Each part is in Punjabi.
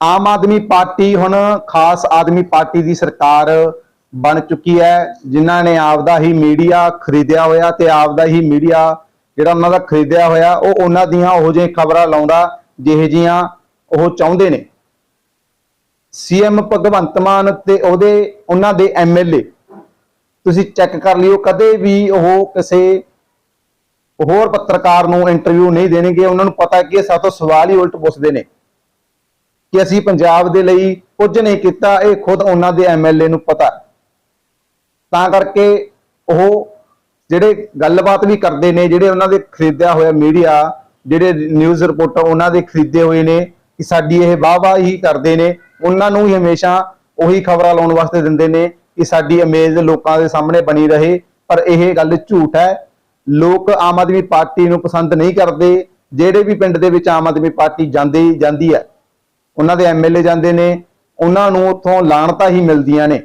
ਆਮ ਆਦਮੀ ਪਾਰਟੀ ਹੁਣ ਖਾਸ ਆਦਮੀ ਪਾਰਟੀ ਦੀ ਸਰਕਾਰ ਬਣ ਚੁੱਕੀ ਹੈ, ਜਿਨ੍ਹਾਂ ਨੇ ਆਪਦਾ ਹੀ ਮੀਡੀਆ ਖਰੀਦਿਆ ਹੋਇਆ ਤੇ ਆਪਦਾ ਹੀ ਮੀਡੀਆ ਜਿਹੜਾ ਉਹਨਾਂ ਦਾ ਖਰੀਦਿਆ ਹੋਇਆ, ਉਹ ਉਹਨਾਂ ਦੀਆਂ ਉਹੋ ਜਿਹੀਆਂ ਖਬਰਾਂ ਲਾਉਂਦਾ, ਜਿਹੇ ਜੀਆਂ ਉਹ ਚਾਹੁੰਦੇ ਨੇ। ਸੀਐਮ ਭਗਵੰਤ ਮਾਨ ਤੇ ਉਹਦੇ, ਉਹਨਾਂ ਦੇ ਐਮਐਲਏ ਤੁਸੀਂ ਚੈੱਕ ਕਰ ਲਿਓ, ਕਦੇ ਵੀ ਉਹ ਕਿਸੇ ਹੋਰ ਪੱਤਰਕਾਰ ਨੂੰ ਇੰਟਰਵਿਊ ਨਹੀਂ ਦੇਣਗੇ, ਉਹਨਾਂ ਨੂੰ ਪਤਾ ਕਿ ਇਹ ਸਾਤੋਂ ਸਵਾਲ ਹੀ ਉਲਟ ਪੁੱਛਦੇ ਨੇ। ਕਿ ਅਸੀਂ ਪੰਜਾਬ ਦੇ ਲਈ ਕੁਝ ਨਹੀਂ ਕੀਤਾ, ਇਹ ਖੁਦ ਉਹਨਾਂ ਦੇ ਐਮਐਲਏ ਨੂੰ ਪਤਾ ਤਾਂ ਕਰਕੇ ਉਹ ਜਿਹੜੇ ਗੱਲਬਾਤ ਵੀ ਕਰਦੇ ਨੇ, ਜਿਹੜੇ ਉਹਨਾਂ ਦੇ ਖਰੀਦਿਆ ਹੋਇਆ ਮੀਡੀਆ, ਜਿਹੜੇ ਨਿਊਜ਼ ਰਿਪੋਰਟਰ ਉਹਨਾਂ ਦੇ ਖਰੀਦੇ ਹੋਏ ਨੇ, ਕਿ ਸਾਡੀ ਇਹ ਵਾਹ-ਵਾਹ ਹੀ ਕਰਦੇ ਨੇ, ਉਹਨਾਂ ਨੂੰ ਹੀ ਹਮੇਸ਼ਾ ਉਹੀ ਖਬਰਾਂ ਲਾਉਣ ਵਾਸਤੇ ਦਿੰਦੇ ਨੇ ਕਿ ਸਾਡੀ ਇਮੇਜ ਲੋਕਾਂ ਦੇ ਸਾਹਮਣੇ ਬਣੀ ਰਹੇ। ਪਰ ਇਹ ਗੱਲ ਝੂਠ ਹੈ। ਲੋਕ ਆਮ ਆਦਮੀ ਪਾਰਟੀ ਨੂੰ ਪਸੰਦ ਨਹੀਂ ਕਰਦੇ। ਜਿਹੜੇ ਵੀ ਪਿੰਡ ਦੇ ਵਿੱਚ ਆਮ ਆਦਮੀ ਪਾਰਟੀ ਜਾਂਦੀ ਜਾਂਦੀ ਹੈ। ਉਹਨਾਂ ਦੇ ਐਮਐਲਏ ਜਾਂਦੇ ਨੇ, ਉਹਨਾਂ ਨੂੰ ਉੱਥੋਂ ਲਾਣਤਾ ਹੀ ਮਿਲਦੀਆਂ ਨੇ।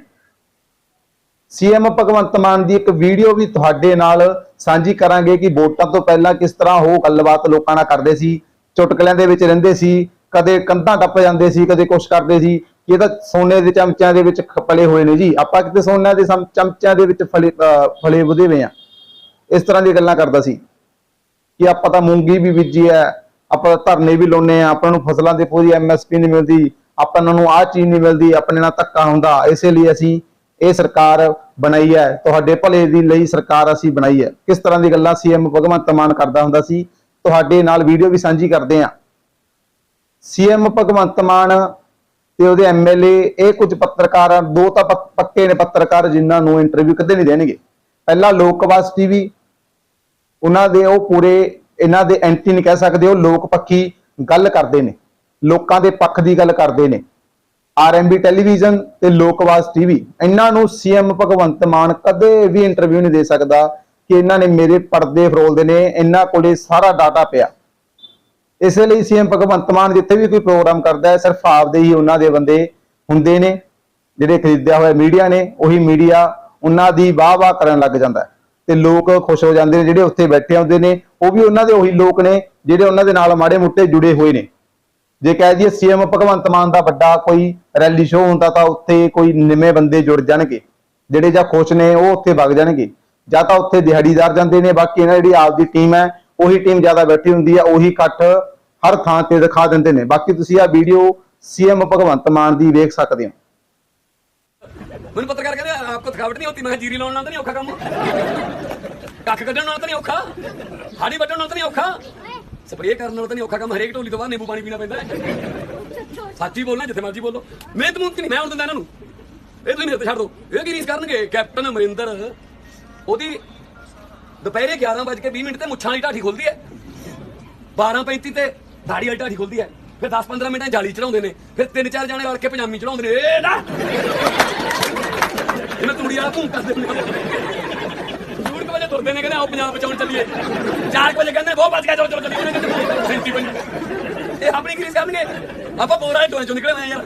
ਸੀਐਮ ਭਗਵੰਤ ਮਾਨ ਦੀ ਇੱਕ ਵੀਡੀਓ ਵੀ ਤੁਹਾਡੇ ਨਾਲ ਸਾਂਝੀ ਕਰਾਂਗੇ ਕਿ ਵੋਟਾਂ ਤੋਂ ਪਹਿਲਾਂ ਕਿਸ ਤਰ੍ਹਾਂ ਉਹ ਗੱਲਬਾਤ ਲੋਕਾਂ ਨਾਲ ਕਰਦੇ ਸੀ, ਚੁਟਕਲਿਆਂ ਦੇ ਵਿੱਚ ਰਹਿੰਦੇ ਸੀ, ਕਦੇ ਕੰਧਾਂ ਟੱਪ ਜਾਂਦੇ ਸੀ, ਕਦੇ ਕੁਛ ਕਰਦੇ ਸੀ। ਇਹ ਤਾਂ ਸੋਨੇ ਦੇ ਚਮਚਿਆਂ ਦੇ ਵਿੱਚ ਖ- ਪਲੇ ਹੋਏ ਨੇ ਜੀ। ਆਪਾਂ ਕਿਤੇ ਸੋਨੇ ਦੇ ਸਮ- ਚਮਚਿਆਂ ਦੇ ਵਿੱਚ ਫਲੇ ਫਲੇ ਵਧੇ ਹੋਏ ਆ। ਇਸ ਤਰ੍ਹਾਂ ਦੀ ਗੱਲਾਂ ਕਰਦਾ ਸੀ। ਕਿ ਆਪਾਂ ਤਾਂ ਮੂੰਗੀ ਵੀ ਬੀਜੀ ਹੈ ਆਪਾਂ ਧਰਨੇ ਵੀ ਲਾਉਨੇ ਆ ਆਪਾਂ ਨੂੰ ਫਸਲਾਂ ਦੇ ਪੂਰੀ ਐਮਐਸਪੀ ਨਹੀਂ ਮਿਲਦੀ, ਆਪਾਂ ਨੂੰ ਆਹ ਚੀਜ਼ ਨਹੀਂ ਮਿਲਦੀ, ਆਪਣੇ ਨਾਲ ਧੱਕਾ ਹੁੰਦਾ, ਇਸੇ ਲਈ ਅਸੀਂ ਇਹ ਸਰਕਾਰ ਬਣਾਈ ਹੈ, ਤੁਹਾਡੇ ਭਲੇ ਦੀ ਲਈ ਸਰਕਾਰ ਅਸੀਂ ਬਣਾਈ ਹੈ। ਕਿਸ ਤਰ੍ਹਾਂ ਦੀ ਗੱਲਾਂ ਸੀਐਮ ਭਗਵੰਤ ਮਾਨ ਕਰਦਾ ਹੁੰਦਾ ਸੀ, ਤੁਹਾਡੇ ਨਾਲ ਵੀਡੀਓ ਵੀ ਸਾਂਝੀ ਕਰਦੇ ਆ ਸੀਐਮ ਭਗਵੰਤ ਮਾਨ ਤੇ ਉਹਦੇ ਐਮਐਲਏ ਇਹ ਕੁਝ ਪੱਤਰਕਾਰ ਦੋ ਤਾਂ ਪੱਕੇ ਨੇ ਪੱਤਰਕਾਰ ਜਿਨ੍ਹਾਂ ਨੂੰ ਇੰਟਰਵਿਊ ਕਦੇ ਨਹੀਂ ਦੇਣਗੇ। ਪਹਿਲਾ ਲੋਕਵਾਸ ਟੀਵੀ ਉਹਨਾਂ ਦੇ ਉਹ ਪੂਰੇ ਇਹਨਾਂ ਦੇ ਐਂਟੀ ਨਹੀਂ ਕਹਿ ਸਕਦੇ, ਉਹ ਲੋਕ ਪੱਖੀ ਗੱਲ ਕਰਦੇ ਨੇ, ਲੋਕਾਂ ਦੇ ਪੱਖ ਦੀ ਗੱਲ ਕਰਦੇ ਨੇ। ਆਰਐਮਬੀ ਟੈਲੀਵਿਜ਼ਨ ਤੇ ਲੋਕਵਾਸ ਟੀਵੀ ਇਹਨਾਂ ਨੂੰ ਸੀਐਮ ਭਗਵੰਤ ਮਾਨ ਕਦੇ ਵੀ ਇੰਟਰਵਿਊ ਨਹੀਂ ਦੇ ਸਕਦਾ ਕਿ ਇਹਨਾਂ ਨੇ ਮੇਰੇ ਪਰਦੇ ਫਰੋਲਦੇ ਨੇ, ਇਹਨਾਂ ਕੋਲੇ ਸਾਰਾ ਡਾਟਾ ਪਿਆ। ਇਸੇ ਲਈ ਸੀਐਮ ਭਗਵੰਤ ਮਾਨ ਜਿੱਥੇ ਵੀ ਕੋਈ ਪ੍ਰੋਗਰਾਮ ਕਰਦਾ ਹੈ, ਸਿਰਫ ਆਪਦੇ ਹੀ ਉਹਨਾਂ ਦੇ ਬੰਦੇ ਹੁੰਦੇ ਨੇ, ਜਿਹੜੇ ਖਰੀਦਿਆ ਹੋਇਆ ਮੀਡੀਆ ਨੇ, ਉਹੀ ਮੀਡੀਆ ਉਹਨਾਂ ਦੀ ਵਾਹ-ਵਾਹ ਕਰਨ ਲੱਗ ਜਾਂਦਾ ਹੈ। ਤੇ ਲੋਕ ਖੁਸ਼ ਹੋ ਜਾਂਦੇ ਨੇ, ਜਿਹੜੇ ਉੱਥੇ ਬੈਠੇ ਹੁੰਦੇ ਨੇ, ਉਹ ਵੀ ਉਹਨਾਂ ਦੇ ਉਹੀ ਲੋਕ ਨੇ, ਜਿਹੜੇ ਉਹਨਾਂ ਦੇ ਨਾਲ ਮਾੜੇ ਮੁੱਟੇ ਜੁੜੇ ਹੋਏ ਨੇ। ਜੇ ਕਹਿ ਦਈਏ ਸੀਐਮ ਭਗਵੰਤ ਮਾਨ ਦਾ ਵੱਡਾ ਕੋਈ ਰੈਲੀ ਸ਼ੋਅ ਹੁੰਦਾ ਤਾਂ ਉੱਥੇ ਕੋਈ ਨਿਵੇਂ ਬੰਦੇ ਜੁੜ ਜਾਣਗੇ, ਜਿਹੜੇ ਜਾਂ ਖੁਸ਼ ਨੇ, ਉਹ ਉੱਥੇ ਵਗ ਜਾਣਗੇ। ਜਾਂ ਤਾਂ ਉੱਥੇ ਦਿਹਾੜੀਦਾਰ ਜਾਂਦੇ ਨੇ, ਬਾਕੀ ਇਹਨਾਂ ਜਿਹੜੀ ਆਪਦੀ ਟੀਮ ਹੈ, ਉਹੀ ਟੀਮ ਜ਼ਿਆਦਾ ਬੈਠੀ ਹੁੰਦੀ ਹੈ, ਉਹੀ ਇਕੱਠ ਹਰ ਥਾਂ ਤੇ ਦਿਖਾ ਦਿੰਦੇ ਨੇ। ਬਾਕੀ ਤੁਸੀਂ ਆ ਵੀਡੀਓ ਸੀਐਮ ਭਗਵੰਤ ਮਾਨ ਦੀ ਵੇਖ ਸਕਦੇ ਹੋ। ਮੈਨੂੰ ਥਕਾਵਟ ਨਹੀਂ ਹੋਤੀ ਮੈਂ ਜੀਰੀ ਲਾਉਣ ਨਾਲ ਤਾਂ ਨਹੀਂ ਔਖਾ ਕੰਮ। ਕੱਖ ਕੱਢਣ ਨਾਲ ਤਾਂ ਨਹੀਂ ਔਖਾ। ਹਾੜੀ ਵੱਢਣ ਨਾਲ ਤਾਂ ਨਹੀਂ ਔਖਾ। ਸਪਰੇਅ ਕਰਨ ਨਾਲ ਤਾਂ ਨਹੀਂ ਔਖਾ ਕੰਮ, ਹਰੇਕ ਢੋਲੀ ਤੋਂ ਬਾਅਦ ਨਿੰਬੂ ਪਾਣੀ ਪੀਣਾ ਪੈਂਦਾ ਸੱਚੀ ਬੋਲਣਾ ਜਿੱਥੇ ਮਰਜ਼ੀ ਬੋਲੋ। ਮਿਹਨਤ ਮੁਹਨਤ ਨਹੀਂ, ਮੈਂ ਹੁਣ ਦਿੰਦਾ ਇਹਨਾਂ ਨੂੰ। ਇਹ ਤੁਸੀਂ ਮੇਰੇ ਤੇ ਛੱਡ ਦਿਓ। ਇਹ ਕੀ ਰੀਸ ਕਰਨਗੇ? ਕੈਪਟਨ ਅਮਰਿੰਦਰ, ਉਹਦੀ ਦੁਪਹਿਰੇ 11:20 ਮਿੰਟ ਤੇ ਮੁੱਛਾਂ ਵਾਲੀ ਢਾਠੀ ਖੁੱਲਦੀ ਹੈ। 12:35 ਤੇ ਦਾੜੀ ਵਾਲੀ ਢਾਠੀ ਖੁੱਲਦੀ ਹੈ। ਫਿਰ 10-15 ਮਿੰਟਾਂ ਜਾਲੀ ਚੜਾਉਂਦੇ ਨੇ। ਫਿਰ ਤਿੰਨ ਚਾਰ ਜਾਣੇ ਰਲ ਕੇ ਪਜਾਮੀ ਚੜਾਉਂਦੇ ਨੇ। ਇਹ ਨਾ! ਤੂੜੀ ਵਾਲਾ ਭੂੰ ਕਰਦੇ ਨੇ ਜੂੜ ਕੇ ਵਜੇ ਤੁਰਦੇ ਨੇ ਕਹਿੰਦੇ, ਆਓ ਪੰਜਾਬ ਬਚਾਉਣ ਚੱਲੀਏ। 4 ਵਜੇ ਕਹਿੰਦੇ, ਬਹੁਤ ਬਚ ਗਿਆ, ਚਲੋ ਚਲੋ, ਚੱਲੀਏ ਕਹਿੰਦੇ ਸੈਂਤੀ ਪੰਜ ਇਹ ਆਪਣੀ ਗਰੀਸ ਕਰਨਗੇ ਆਪਾਂ ਬੋਰਾ ਟੋਏ ਚੋਂ ਨਿਕਲੇ ਹੋਏ ਯਾਰ।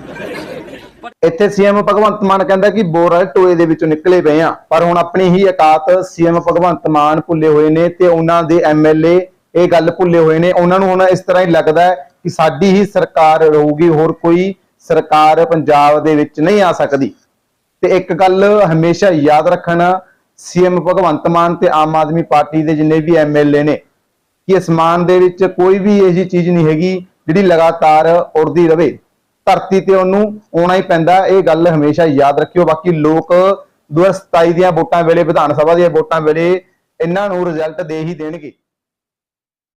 ਇੱਥੇ ਸੀਐਮ ਭਗਵੰਤ ਮਾਨ ਕਹਿੰਦਾ ਕਿ ਬੋਰਲ ਟੋਏ ਦੇ ਵਿੱਚੋਂ ਨਿਕਲੇ ਪਏ ਆ। ਪਰ ਹੁਣ ਆਪਣੀ ਹੀ ਔਕਾਤ ਸੀਐਮ ਭਗਵੰਤ ਮਾਨ ਭੁੱਲੇ ਹੋਏ ਨੇ ਤੇ ਉਹਨਾਂ ਦੇ ਐਮਐਲਏ ਇਹ ਗੱਲ ਭੁੱਲੇ ਹੋਏ ਨੇ। ਉਹਨਾਂ ਨੂੰ ਹੁਣ ਇਸ ਤਰ੍ਹਾਂ ਹੀ ਲੱਗਦਾ ਹੈ ਕਿ ਸਾਡੀ ਹੀ ਸਰਕਾਰ ਰਹੂਗੀ, ਹੋਰ ਕੋਈ ਸਰਕਾਰ ਪੰਜਾਬ ਦੇ ਵਿੱਚ ਨਹੀਂ ਆ ਸਕਦੀ। ਤੇ ਇੱਕ ਗੱਲ ਹਮੇਸ਼ਾ ਯਾਦ ਰੱਖਣਾ, ਸੀਐਮ ਭਗਵੰਤ ਮਾਨ ਤੇ ਆਮ ਆਦਮੀ ਪਾਰਟੀ ਦੇ ਜਿੰਨੇ ਵੀ ਐਮਐਲਏ ਨੇ, ਕਿ ਅਸਮਾਨ ਦੇ ਵਿੱਚ ਕੋਈ ਵੀ ਇਹੋ ਜਿਹੀ ਚੀਜ਼ ਨਹੀਂ ਹੈਗੀ ਜਿਹੜੀ ਲਗਾਤਾਰ ਉੜਦੀ ਰਵੇ। ਧਰਤੀ ਤੇ ਉਹਨੂੰ ਆਉਣਾ ਹੀ ਪੈਂਦਾ, ਇਹ ਗੱਲ ਹਮੇਸ਼ਾ ਯਾਦ ਰੱਖਿਓ। ਬਾਕੀ ਲੋਕ 2027 ਦੀਆਂ ਵੋਟਾਂ ਵੇਲੇ, ਵਿਧਾਨ ਸਭਾ ਦੀਆਂ ਵੋਟਾਂ ਵੇਲੇ, ਇਹਨਾਂ ਨੂੰ ਰਿਜ਼ਲਟ ਦੇ ਹੀ ਦੇਣਗੇ।